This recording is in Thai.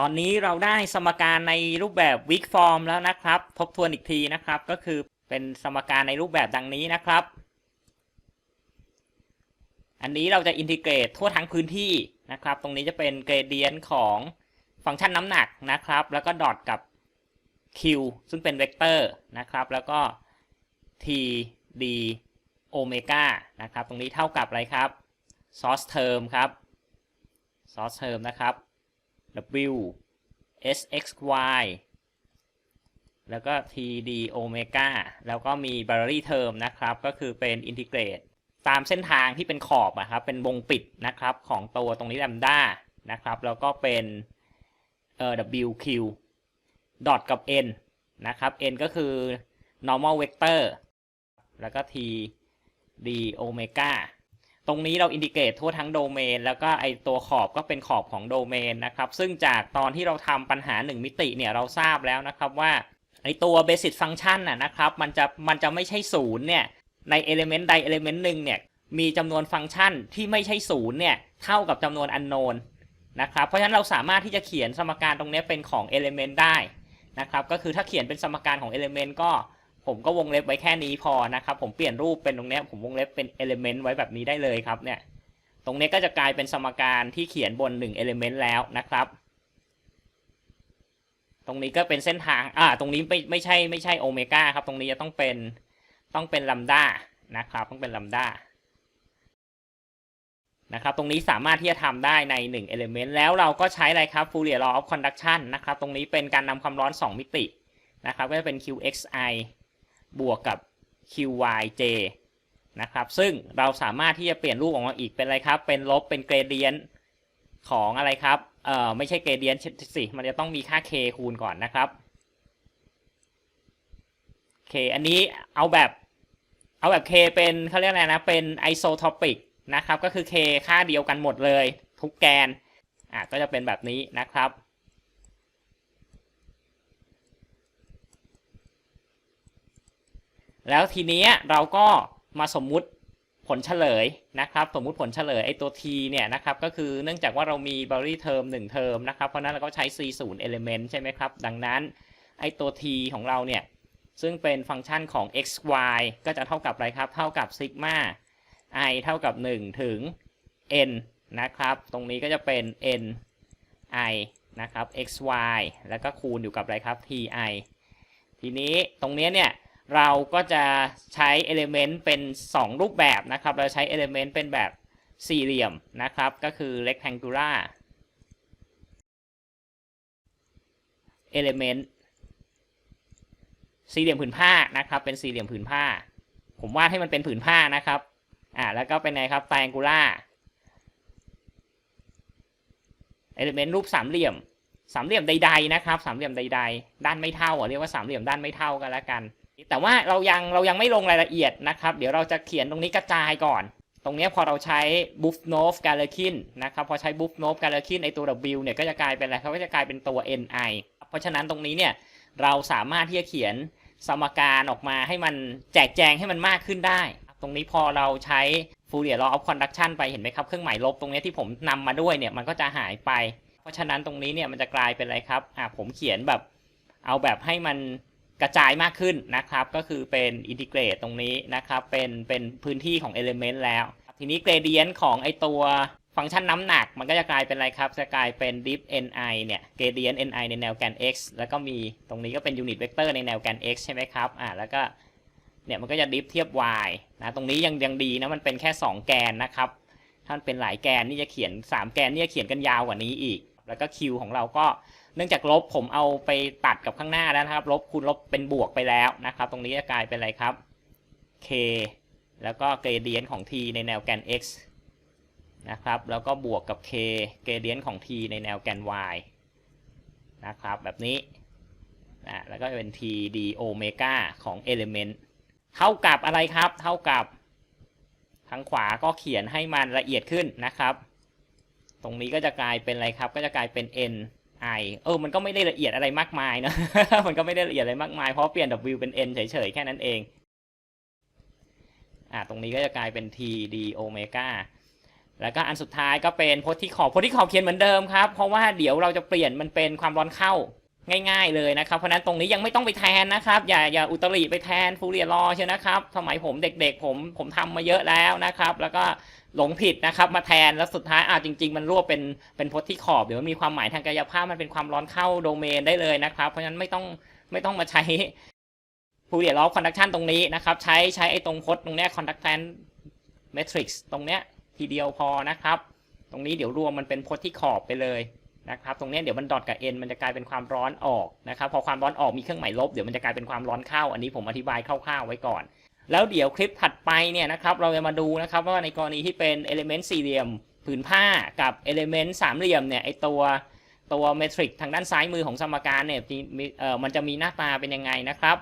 ตอนนี้เราได้สมการในรูปแบบ weak form แล้วนะครับ ทบทวนอีกทีนะครับ ก็คือเป็นสมการในรูปแบบดังนี้นะครับ อันนี้เราจะอินทิเกรตทั่วทั้งพื้นที่นะครับ ตรงนี้จะเป็นเกรเดียนของฟังก์ชันน้ำหนักนะครับ แล้วก็ดอทกับ q ซึ่งเป็นเวกเตอร์นะครับ แล้วก็ t d โอเมก้านะครับ ตรงนี้เท่ากับอะไรครับ source term ครับ source term นะครับ w s x y แล้วก็ t d โอเมก้าแล้วก็มี binary term นะครับ ก็คือเป็น integrate ตามเส้นทางที่เป็นขอบอะครับ เป็นวงปิดนะครับของตัวตรงนี้ lambda นะครับ แล้วก็เป็นเอ่อ w q dot กับ n นะครับ n ก็คือ normal vector แล้วก็ t d โอเมก้า ตรงนี้เราอินดิเกรตทั่วทั้งโดเมนแล้วก็ไอตัวขอบก็เป็นขอบของโดเมนนะครับ ซึ่งจากตอนที่เราทำปัญหา 1 มิติเนี่ยเราทราบแล้วนะครับว่าไอตัว basic function น่ะนะครับมันจะมันจะไม่ใช่ศูนย์เนี่ยใน element ใด element หนึ่งเนี่ยมีจำนวนฟังก์ชันที่ไม่ใช่ศูนย์เนี่ยเท่ากับจำนวน unknown นะครับเพราะฉะนั้นเราสามารถที่จะเขียนสมการตรงนี้เป็นของ element ได้นะครับก็คือถ้าเขียนเป็นสมการของ element ก็ ผมก็วงเล็บไว้แค่นี้พอนะครับ ผมเปลี่ยนรูปเป็นตรงนี้ผมวงเล็บเป็น element ไว้แบบนี้ได้เลยครับเนี่ย ตรงนี้ก็จะกลายเป็นสมการที่เขียนบน 1 element แล้วนะครับ ตรงนี้ก็เป็นเส้นทาง อ่า ตรงนี้ไม่ไม่ใช่ไม่ใช่โอเมก้าครับ ตรงนี้จะต้องเป็นต้องเป็นลัมด้านะครับ ต้องเป็นลัมด้านะครับ ตรงนี้สามารถที่จะทำได้ใน 1 element แล้วเราก็ใช้อะไรครับ Fourier law of conduction นะครับ ตรงนี้เป็นการนำความร้อน 2 มิตินะครับ ก็จะเป็น qxi บวกกับ qyj นะครับ ซึ่งเราสามารถที่จะเปลี่ยนรูปออกมาอีกเป็นอะไรครับ เป็นลบเป็นเกรเดียนของอะไรครับ เอ่อ ไม่ใช่เกรเดียนสิ มันจะต้องมีค่า k คูณก่อนนะครับ k อันนี้เอาแบบ เอาแบบ k เป็นเขาเรียกอะไรนะ เป็นไอโซทอปิกนะครับ ก็คือ k ค่าเดียวกันหมดเลย ทุกแกน อะ ก็จะเป็นแบบนี้นะครับ แล้วทีนี้เราก็มาสมมุติผลเฉลยนะครับ สมมุติผลเฉลยไอตัว t เนี่ยนะครับก็คือเนื่องจากว่าเรามี binary term 1 เทอมนะครับ เพราะนั้นเราก็ใช้ c 0 element ใช่ไหมครับ ดังนั้นไอตัว t ของเราเนี่ย ซึ่งเป็นฟังก์ชันของ x y ก็จะเท่ากับอะไรครับ เท่ากับ sigma i เท่ากับ 1 ถึง n นะครับ ตรงนี้ก็จะเป็น n i นะครับ x y แล้วก็คูณอยู่กับอะไรครับ t i ทีนี้ตรงนี้เนี่ย เราก็จะใช้ element เป็น 2 รูปแบบนะครับ เราใช้ element เป็นแบบสี่เหลี่ยมนะครับ ก็คือ rectangular element สี่เหลี่ยมผืนผ้านะครับ เป็นสี่เหลี่ยมผืนผ้า ผมวาดให้มันเป็นผืนผ้านะครับ อ่า แล้วก็เป็นไงครับ triangular element รูปสามเหลี่ยม สามเหลี่ยมใดๆนะครับ สามเหลี่ยมใดๆ ด้านไม่เท่าเรียกว่าสามเหลี่ยมด้านไม่เท่ากันแล้วกัน แต่ว่าเรายังเรายังไม่ลงรายละเอียดนะครับ เดี๋ยวเราจะเขียนตรงนี้กระจายก่อน ตรงนี้พอเราใช้ b u f f n o v g a l e r k i n นะครับ พอใช้ b u f f n o v g a l e r k i n ไอตัว W เนี่ยก็จะกลายเป็นอะไรครับก็จะกลายเป็นตัว NI เพราะฉะนั้นตรงนี้เนี่ยเราสามารถที่จะเขียนสมการออกมาให้มันแจกแจงให้มันมากขึ้นได้ ตรงนี้พอเราใช้ Fourier law of conduction ไปเห็นไหมครับ เครื่องหมายลบตรงนี้ที่ผมนำมาด้วยเนี่ยมันก็จะหายไป เพราะฉะนั้นตรงนี้เนี่ยมันจะกลายเป็นอะไรครับอ่าผมเขียนแบบเอาแบบให้มัน กระจายมากขึ้นนะครับ ก็คือเป็นอินทิเกรตตรงนี้นะครับ เป็นเป็นพื้นที่ของ Element แล้ว ทีนี้เกรเดียนของไอตัวฟังก์ชันน้ำหนักมันก็จะกลายเป็นอะไรครับ จะกลายเป็น diff ni เนี่ยเกรเดียน ni ในแนวแกน x แล้วก็มีตรงนี้ก็เป็นยูนิตเวกเตอร์ในแนวแกน x ใช่ไหมครับ อ่าแล้วก็เนี่ยมันก็จะดิฟเทียบ y นะ ตรงนี้ยังยังดีนะมันเป็นแค่ 2 แกนนะครับ ถ้ามันเป็นหลายแกนนี่จะเขียน 3 แกนนี่จะเขียนกันยาวกว่านี้อีก แล้วก็ q ของเราก็เนื่องจากลบผมเอาไปตัดกับข้างหน้าแล้วนะครับ ลบคูณลบเป็นบวกไปแล้วนะครับ ตรงนี้จะกลายเป็นอะไรครับ k แล้วก็เกรเดียนของ t ในแนวแกน x นะครับ แล้วก็บวกกับ k เกรเดียนของ t ในแนวแกน y นะครับ แบบนี้นะแล้วก็เป็น t d โอเมก้าของ element เท่ากับอะไรครับ เท่ากับทางขวาก็เขียนให้มันละเอียดขึ้นนะครับ รงนี้ก็จะกลายเป็นอะไรครับ ก็จะกลายเป็น n i เออ มันก็ไม่ได้ละเอียดอะไรมากมายเนาะมันก็ไม่ได้ละเอียดอะไรมากมาย เพราะเปลี่ยน w เป็น n เฉยๆ แค่นั้นเอง อ่า ตรงนี้ก็จะกลายเป็น t d โอเมก้าแล้วก็อันสุดท้ายก็เป็นโพสที่ขอบโพสที่ขอบเขียนเหมือนเดิมครับ เพราะว่าเดี๋ยวเราจะเปลี่ยนมันเป็นความร้อนเข้า ง่ายๆเลยนะครับ เพราะนั้นตรงนี้ยังไม่ต้องไปแทนนะครับ อย่าอย่าอุตริไปแทนฟูเรียรอใช่นะครับ สมัยผมเด็กๆ ผมผมทำมาเยอะแล้วนะครับ แล้วก็หลงผิดนะครับมาแทนแล้วสุดท้ายอ่าจริง ๆ มันรวบเป็นเป็นโพสที่ขอบเดี๋ยวมีความหมายทางกายภาพมันเป็นความร้อนเข้าโดเมนได้เลยนะครับ เพราะฉะนั้นไม่ต้องไม่ต้องมาใช้ฟูเรียรอคอนดักชันตรงนี้นะครับ ใช้ใช้ไอ้ตรงโพสตรงเนี้ยคอนดักชันเมทริกซ์ตรงเนี้ยทีเดียวพอนะครับ ตรงนี้เดี๋ยวรวมมันเป็นโพสที่ขอบไปเลย นะครับตรงนี้เดี๋ยวมันดอทกับ n มันจะกลายเป็นความร้อนออกนะครับพอความร้อนออกมีเครื่องหมายลบเดี๋ยวมันจะกลายเป็นความร้อนเข้า อันนี้ผมอธิบายคร่าวๆไว้ก่อน แล้วเดี๋ยวคลิปถัดไปเนี่ยนะครับเราจะมาดูนะครับว่าในกรณีที่เป็น element สี่เหลี่ยมผืนผ้ากับ element สามเหลี่ยมเนี่ยไอตัวตัวเมทริกทางด้านซ้ายมือของสมการเนี่ยมันจะมีหน้าตาเป็นยังไงนะครับ